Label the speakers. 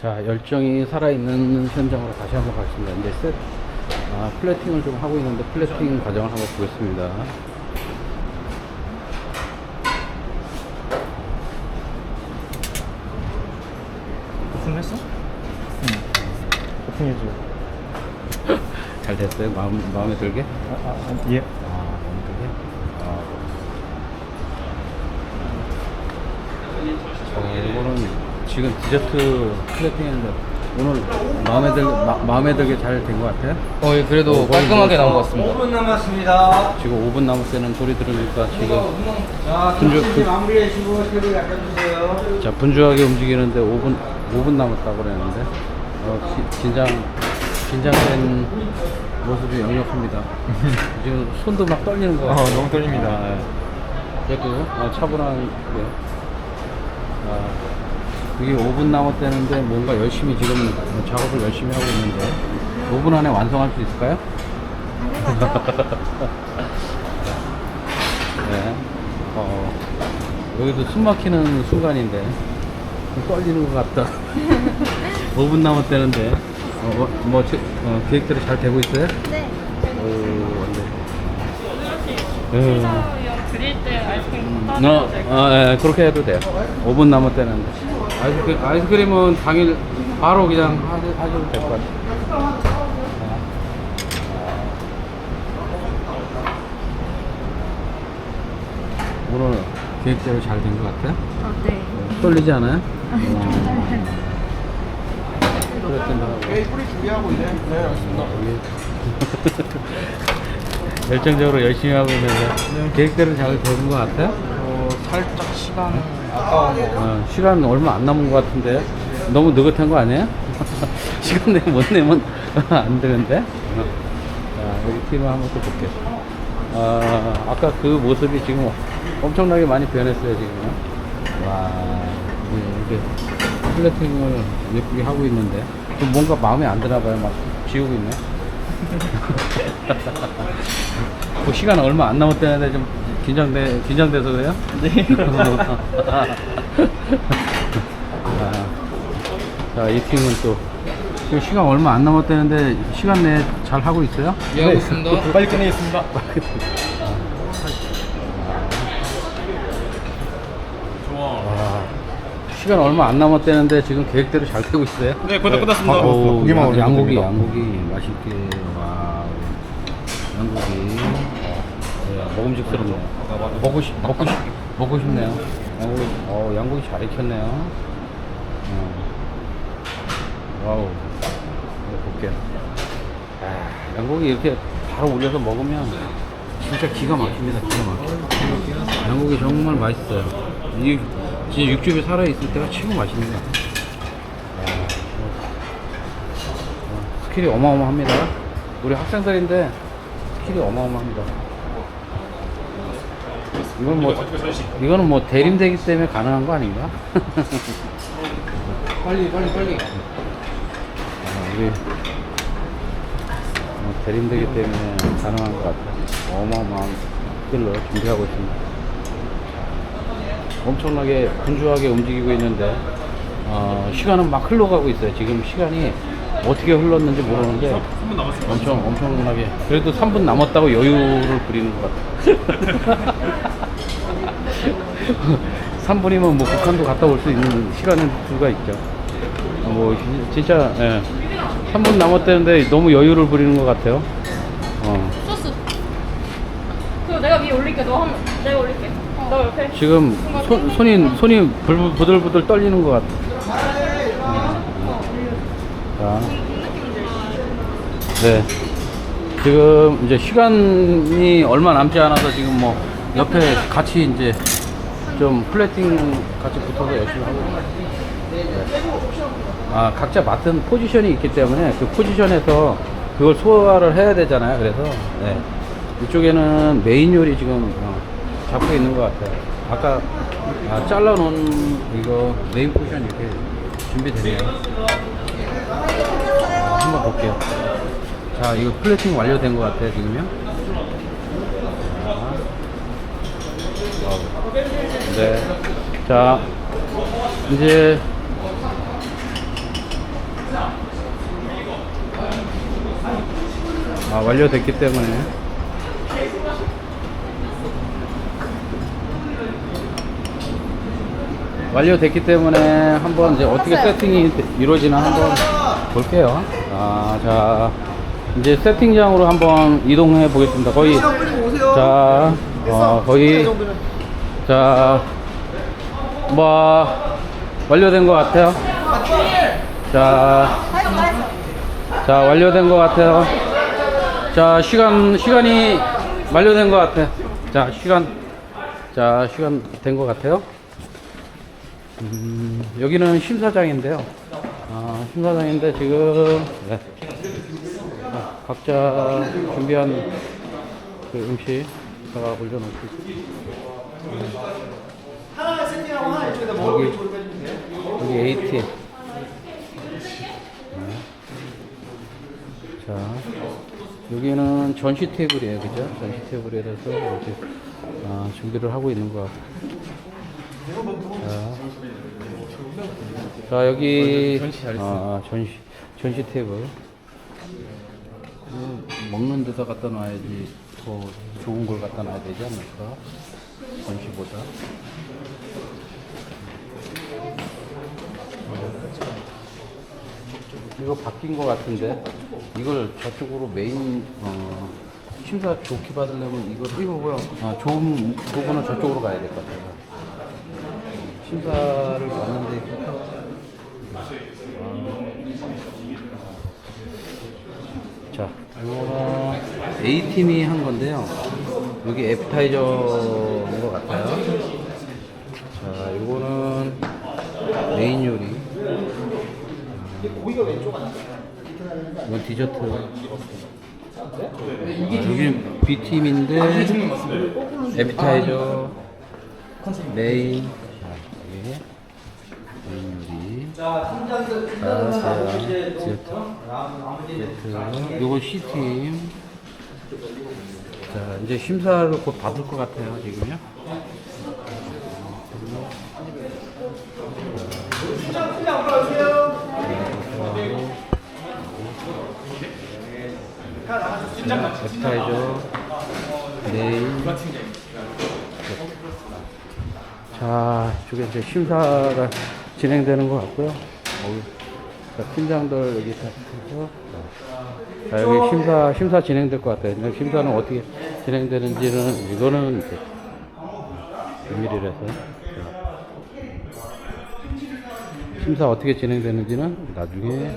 Speaker 1: 자, 열정이 살아있는 현장으로 다시 한번 가겠습니다. 이제 셋, 아, 플래팅을 좀 하고 있는데 플래팅 과정을 한번 보겠습니다.
Speaker 2: 오픈했어? 응. 오픈해줘.
Speaker 1: 잘 됐어요? 마음, 마음에 들게?
Speaker 2: 아, 아, 아, 예.
Speaker 1: 아, 마음에 들게? 아. 어, 이거는 지금 디저트 플래팅인데 오늘 마음에 들, 마, 마음에 들게 잘 된 것 같아요?
Speaker 3: 어, 예, 그래도 깔끔하게 나온 것 같습니다.
Speaker 4: 5분 남았습니다.
Speaker 1: 지금 5분 남았다는 소리 들으니까 지금
Speaker 4: 자,
Speaker 1: 분주-
Speaker 4: 김치 마무리하시고 새로 약해주세요.
Speaker 1: 자, 분주하게 움직이는데 5분, 5분 남았다고 그랬는데, 어, 기- 긴장, 긴장된 모습이 역력합니다. 지금 손도 막 떨리는 것
Speaker 2: 어,
Speaker 1: 같아요.
Speaker 2: 너무 떨립니다.
Speaker 1: 아, 예. 그래도 어, 차분한, 게 아, 그게 5분 남았다는데 뭔가 열심히 지금 작업을 열심히 하고 있는데, 5분 안에 완성할 수 있을까요? 네. 어, 여기도 숨 막히는 순간인데 좀 떨리는 것 같다. 5분 남았다는데 어, 어, 뭐 제- 어, 계획대로 잘 되고 있어요?
Speaker 5: 네.
Speaker 1: 오, 안 돼. 음,
Speaker 5: 드릴 때 아이스크림
Speaker 1: 어, 어, 예, 그렇게 해도 돼요. 5분 남았다는데 아이스크림, 아이스크림은 당일 바로 그냥 하셔- 하셔도 될 것 같아요. 오늘 계획대로 잘 된 것 같아요?
Speaker 5: 아, 네.
Speaker 1: 떨리지 않아요?
Speaker 4: 뿌리 준비하고. 네, 알겠습니다.
Speaker 1: 열정적으로 열심히 하고 있는데 계획대로 잘 되는 것 같아요?
Speaker 3: 어, 살짝 시간 아까운 거.
Speaker 1: 어, 시간 얼마 안 남은 것 같은데. 너무 느긋한 거 아니에요? 시간 내면 못 내면 안 되는데? 어. 자 여기 팀을 한번 또 볼게요. 아, 아까 그 모습이 지금 엄청나게 많이 변했어요 지금. 와 네, 이렇게 플래팅을 예쁘게 하고 있는데. 좀 뭔가 마음에 안 드나 봐요. 막 지우고 있네 그 시간 얼마 안 남았다는데 좀 긴장돼 긴장돼서 그래요?
Speaker 3: 네.
Speaker 1: 아, 자, 이 팀은 또 지금 시간 얼마 안 남았다는데 시간 내에 잘 하고 있어요?
Speaker 3: 예, 하고 있습니다.
Speaker 2: 빨리 끝내겠습니다.
Speaker 1: 와, 시간 얼마 안 남았다는데 지금 계획대로 잘 되고 있어요?
Speaker 2: 네, 거의 다 끝났습니다.
Speaker 1: 아, 오,
Speaker 2: 고기만
Speaker 1: 양-
Speaker 2: 올리면
Speaker 1: 양고기,
Speaker 2: 됩니다.
Speaker 1: 양고기 맛있게 와, 양고기 네, 먹음직스럽네요. 먹고 싶, 먹고 싶, 먹고 싶네요. 양고기, 어, 양고기 잘 익혔네요. 어. 와우, 볼게요. 아, 양고기 이렇게 바로 올려서 먹으면 진짜 기가 막힙니다. 기가 막혀. 양고기 정말 맛있어요. 이 진짜 육즙이 살아있을 때가 최고 맛있네요. 아, 어, 스킬이 어마어마합니다. 우리 학생들인데 스킬이 어마어마합니다. 이건 뭐 이거는 뭐 대림되기 때문에 가능한 거 아닌가? 빨리 빨리 빨리. 아, 우리 어, 대림되기 때문에 가능한 것 같아요. 어마어마한 스킬로 준비하고 있습니다. 엄청나게 분주하게 움직이고 있는데 어, 시간은 막 흘러가고 있어요. 지금 시간이 어떻게 흘렀는지 모르는데 엄청 엄청나게 그래도 3분 남았다고 여유를 부리는 것 같아요. 3분이면 뭐 북한도 갔다 올 수 있는 시간은 수가 있죠. 어, 뭐 진- 진짜 예. 3분 남았다는데 너무 여유를 부리는 것 같아요. 어.
Speaker 5: 소스. 그거 내가 위에 올릴게. 너 한, 내가 올릴게. 너 옆에.
Speaker 1: 지금 손, 손이 손이 불- 부들부들 떨리는 것 같아. 자, 네. 지금 이제 시간이 얼마 남지 않아서 지금 뭐 옆에 같이 이제 좀 플래팅 같이 붙어서 열심히 하고 있어요. 네. 아, 각자 맡은 포지션이 있기 때문에 그 포지션에서 그걸 소화를 해야 되잖아요. 그래서 네. 이쪽에는 메인 요리 지금 어, 잡고 있는 것 같아요. 아까 아, 잘라놓은 이거 메인 포지션 이렇게 준비되네요. 아, 한번 볼게요. 자, 이거 플래팅 완료된 것 같아요, 지금요. 네. 자, 이제 아, 완료됐기 때문에 완료됐기 때문에 한번 이제 어떻게 세팅이 이루어지나 한번 볼게요. 아, 자, 이제 세팅장으로 한번 이동해 보겠습니다. 거의 자, 어, 거의 자, 뭐, 완료된 것 같아요. 자, 자, 완료된 것 같아요. 자, 시간, 시간이 완료된 것 같아요. 자, 시간, 자, 시간 된 것 같아요. 음, 여기는 심사장인데요. 아, 심사장인데 지금, 네. 자, 각자 준비한 그 음식 제가 올려놓고 있습니다.
Speaker 4: 하나 세팅하고 하나 이쪽에다
Speaker 1: 여기,
Speaker 4: 먹을 거 해주면 돼요.
Speaker 1: 여기 ATM. 자, 여기는 전시 테이블이에요, 그죠? 전시 테이블에 대해서 이렇게 아, 준비를 하고 있는 것 같고. 자, 자 여기 아, 전시 전시 테이블. 음, 먹는 데다 갖다 놔야지 더 좋은 걸 갖다 놔야 되지 않을까? 전시보다. 이거 바뀐 것 같은데 이걸 저쪽으로 메인 어, 심사 좋게 받으려면 이거 이거 뭐야? 아 좋은 부분은 저쪽으로 가야 될 것 같아요. 심사를 받는데 자 이거는 A 팀이 한 건데요. 여기 애프타이저인 것 같아요. 자 이거는 메인 요리. 이건 디저트. 여기 B팀인데, 에피타이저, 메인, 자, 여기, 메인 요리.
Speaker 4: 자, 팀장들,
Speaker 1: 아,
Speaker 4: 팀장들 다
Speaker 1: 자,
Speaker 4: 이제
Speaker 1: 디저트. 디저트. 요거 C팀. 자, 이제 심사를 곧 받을 것 같아요, 지금요. 앱타이저 네일 자 이쪽에 이제 심사가 진행되는 것 같고요. 자, 팀장들 여기 다. 있어서 자 여기 심사 심사 진행될 것 같아요. 근데 심사는 어떻게 진행되는지는 이거는 이제 비밀이라서. 심사 어떻게 진행되는지는 나중에